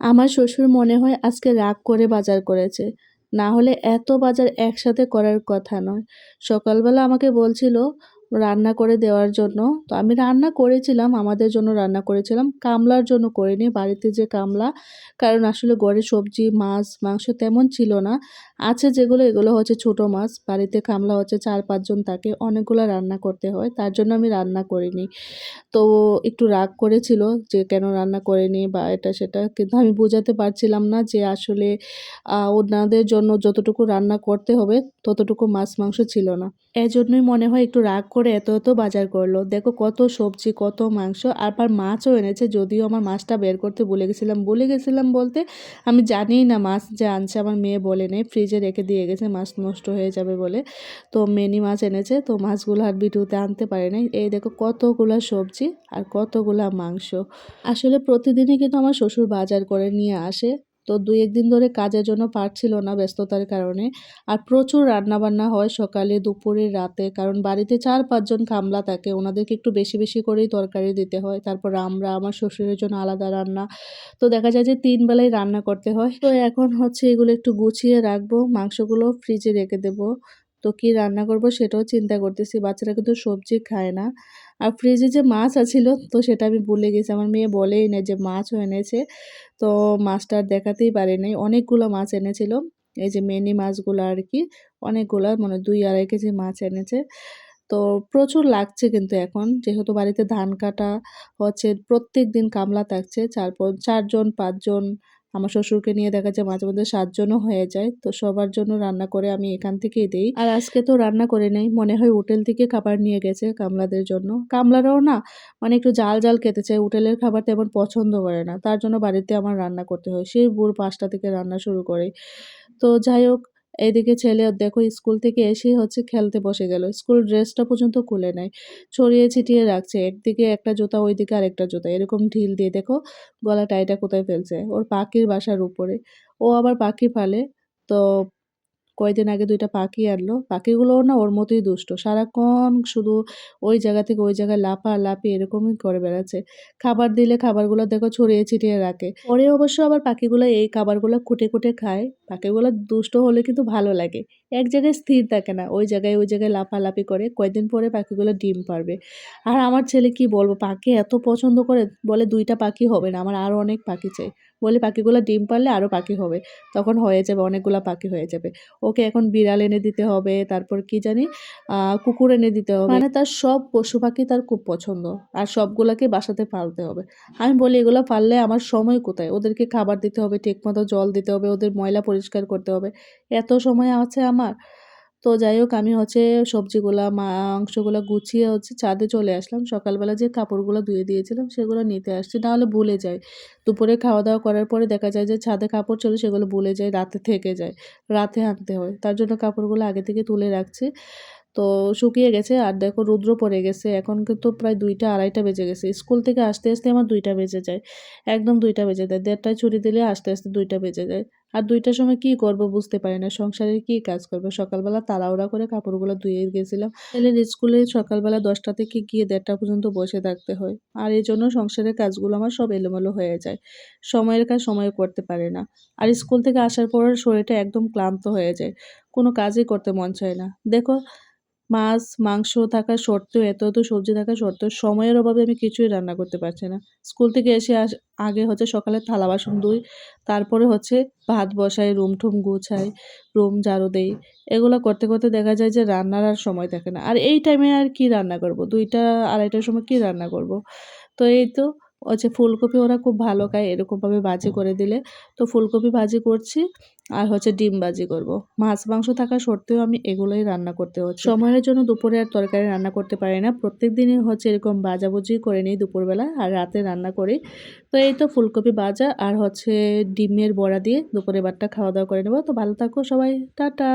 আমার শ্বশুর মনে হয় আজকে রাগ করে বাজার করেছে। না হলে এত বাজার একসাথে করার কথা নয়। সকালবেলা আমাকে বলছিল রান্না করে দেওয়ার জন্য। তো আমি রান্না করেছিলাম, আমাদের জন্য রান্না করেছিলাম। কামলার জন্য করিনি, বাড়িতে যে কামলা, কারণ আসলে ঘরে সবজি, মাছ, মাংস তেমন ছিল না। আছে যেগুলো, এগুলো হচ্ছে ছোট মাছ। বাড়িতে কামলা হচ্ছে চার পাঁচজন থাকে, অনেকগুলো রান্না করতে হয়, তার জন্য আমি রান্না করিনি। তো একটু রাগ করেছিল যে কেন রান্না করেনি বা এটা সেটা, কিন্তু আমি বোঝাতে পারছিলাম না যে আসলে ওনাদের জন্য যতটুকু রান্না করতে হবে, ততটুকু মাছ, মাংস ছিল না। এজন্যই মনে হয় একটু রাগ করে এত এত বাজার করল। দেখো কত সবজি, কত মাংস, আবার মাছও এনেছে, যদিও আমার মাছটা বের করতে ভুলে গেছিলাম। ভুলে গেছিলাম বলতে, আমি জানিই না মাছ যে আনছে, আমার মেয়ে বলে নেই, ফ্রিজে রেখে দিয়ে গেছে, মাছ নষ্ট হয়ে যাবে বলে। তো মেনি মাছ এনেছে, তো মাছগুলো আর ভিডিওতে আনতে পারে নাই। এই দেখো কতগুলা সবজি আর কতগুলা মাংস। আসলে প্রতিদিনই কিন্তু আমার শ্বশুর বাজার করে নিয়ে আসে। তো দুই একদিন ধরে কাজের জন্য পারছিল না ব্যস্ততার কারণে। আর প্রচুর রান্নাবান্না হয় সকালে, দুপুরে, রাতে। কারণ বাড়িতে চার পাঁচজন খামলা থাকে, ওনাদেরকে একটু বেশি বেশি করেই তরকারি দিতে হয়। তারপর আমরা, আমার শ্বশুরের জন্য আলাদা রান্না। তো দেখা যায় যে তিন বেলায় রান্না করতে হয়। তো এখন হচ্ছে এগুলো একটু গুছিয়ে রাখব, মাংসগুলো ফ্রিজে রেখে দেবো। তো কি রান্না করব সেটাও চিন্তা করতেছি, বাচ্চারা কিন্তু সবজি খায় না। আর ফ্রিজে যে মাছ আছিল, তো সেটা আমি ভুলে গেছি। আমার মেয়ে বলেই না যে মাছও এনেছে। তো মাছটা দেখাতেই পারে নাই অনেকগুলো মাছ এনেছিল। এই যে মেনি মাছগুলো আর কি, অনেকগুলো মানে দুই আড়াই কেজি মাছ এনেছে। তো প্রচুর লাগছে কিন্তু এখন। যেহেতু বাড়িতে ধান কাটা হচ্ছে প্রত্যেক দিন কামলা থাকছে চারপর চারজন, পাঁচজন আমার শ্বশুরকে নিয়ে দেখা যায় মাঝে মধ্যে সাতজনও হয়ে যায়, তো সবার জন্য রান্না করে আমি এখান থেকেই দিই। আর আজকে তো রান্না করে নেই, মনে হয় হোটেল থেকে খাবার নিয়ে গেছে কামলাদের জন্য। কামলারাও না মানে একটু জাল জাল খেতে চায় হোটেলের খাবার তেমন পছন্দ করে না, তার জন্য বাড়িতে আমার রান্না করতে হয়, সেই ভোর পাঁচটা থেকে রান্না শুরু করে। তো যাই হোক এদিকে ছেলে দেখো স্কুল থেকে এসেই হচ্ছে খেলতে বসে গেল। স্কুল ড্রেসটা পর্যন্ত খুলে নেয়। ছড়িয়ে ছিটিয়ে রাখছে। একদিকে একটা জুতা, ওইদিকে আরেকটা জুতা। এরকম ঢিল দিয়ে দেখো গলা টাইটা কোথায় ফেলছে? ওর পাখির বাসার উপরে। ও আবার পাখি ফালে। তো কয়েকদিন আগে দুইটা পাখি আনলো। পাখিগুলোও না ওর মতোই দুষ্ট। সারাক্ষণ শুধু ওই জায়গা থেকে ওই জায়গায় লাফা লাফি এরকমই করে বেড়াচ্ছে। খাবার দিলে খাবারগুলো দেখো ছড়িয়ে ছিটিয়ে রাখে। পরে অবশ্য আবার পাখিগুলো এই খাবারগুলো খুঁটে খুঁটে খায়। পাখিগুলো দুষ্ট হলে কিন্তু ভালো লাগে। এক জায়গায় স্থির থাকে না, ওই জায়গায় ওই জায়গায় লাফালাফি করে। কয়েকদিন পরে পাখিগুলো ডিম পারবে। আর আমার ছেলে কি বলব, পাখি এত পছন্দ করে বলে দুইটা পাখি হবে না, আমার আরও অনেক পাখি চাই। বলে পাখিগুলো ডিম পারলে আরও পাখি হবে। তখন হয়ে যাবে, অনেকগুলো পাখি হয়ে যাবে। ওকে এখন বিড়াল এনে দিতে হবে তারপর কি জানি কুকুর এনে দিতে হবে। মানে তার সব পশু পাখি তার খুব পছন্দ আর সবগুলাকে বাসাতে পালতে হবে। আমি বলি এগুলো পাললে আমার সময় কোথায়? ওদেরকে খাবার দিতে হবে ঠিকমতো জল দিতে হবে ওদের ময়লা পরিষ্কার করতে হবে। এত সময় আছে আমার তো যাই হোক আমি হচ্ছে সবজিগুলা মাংসগুলো গুছিয়ে হচ্ছে ছাদে চলে আসলাম। সকালবেলা যে কাপড়গুলো ধুয়ে দিয়েছিলাম, সেগুলো নিতে আসছি। নাহলে ভুলে যায় দুপুরে খাওয়া দাওয়া করার পরে দেখা যায় যে ছাদে কাপড় চলে, সেগুলো ভুলে যায় রাতে থেকে যায়, রাতে আনতে হয়। তার জন্য কাপড়গুলো আগে থেকে তুলে রাখছি। তো শুকিয়ে গেছে, আর দেখো রুদ্র পড়ে গেছে। এখন কিন্তু প্রায় দুইটা, আড়াইটা বেজে গেছে। স্কুল থেকে আসতে আসতে আমার দুইটা বেজে যায়। একদম দুইটা বেজে যায়। দেড়টায় ছুটি দিলে আসতে আসতে দুইটা বেজে যায়। আর দুইটার সময় কি করব বুঝতে পারি না। সংসারের কি কাজ করব? সকালবেলা তাড়াহুড়া করে কাপড়গুলো ধুয়ে গেছিলাম। ছেলের স্কুলে সকালবেলা দশটা থেকে গিয়ে দেড়টা পর্যন্ত বসে থাকতে হয়। আর এই জন্য সংসারের কাজগুলো আমার সব এলোমেলো হয়ে যায়। সময়ের কাজ সময় করতে পারে না। আর স্কুল থেকে আসার পর শরীরটা একদম ক্লান্ত হয়ে যায়। কোনো কাজই করতে মন চায় না। দেখো মাছ, মাংস থাকা সত্ত্বেও, এত এত সবজি থাকা সত্ত্বেও সময়ের অভাবে আমি কিছুই রান্না করতে পারছি না। স্কুল থেকে এসে আগে হচ্ছে সকালে থালা বাসন ধুই, তারপরে হচ্ছে ভাত বসাই, রুম ঠুম গুছাই, রুম ঝাড়ু দেই। এগুলো করতে করতে দেখা যায় যে রান্নার আর সময় থাকে না। আর এই টাইমে আর কি রান্না করব? দুইটা, আড়াইটার সময় কি রান্না করব? তো এই তো হচ্ছে ফুলকপি ওরা খুব ভালো খায় এরকমভাবে ভাজি করে দিলে। তো ফুলকপি ভাজি করছি আর হচ্ছে ডিম ভাজি করব। মাছ মাংস থাকা সত্ত্বেও আমি এগুলোই রান্না করতে হচ্ছে। সময়ের জন্য দুপুরে আর তরকারি রান্না করতে পারি না। প্রত্যেক দিনই হচ্ছে এরকম ভাজাভুজি করে নিই দুপুরবেলা আর রাতে রান্না করি। তো এই তো ফুলকপি ভাজা আর হচ্ছে ডিমের বড়া দিয়ে দুপুরে বারটা খাওয়া দাওয়া করে নেব। তো ভালো থাকো সবাই। টাটা!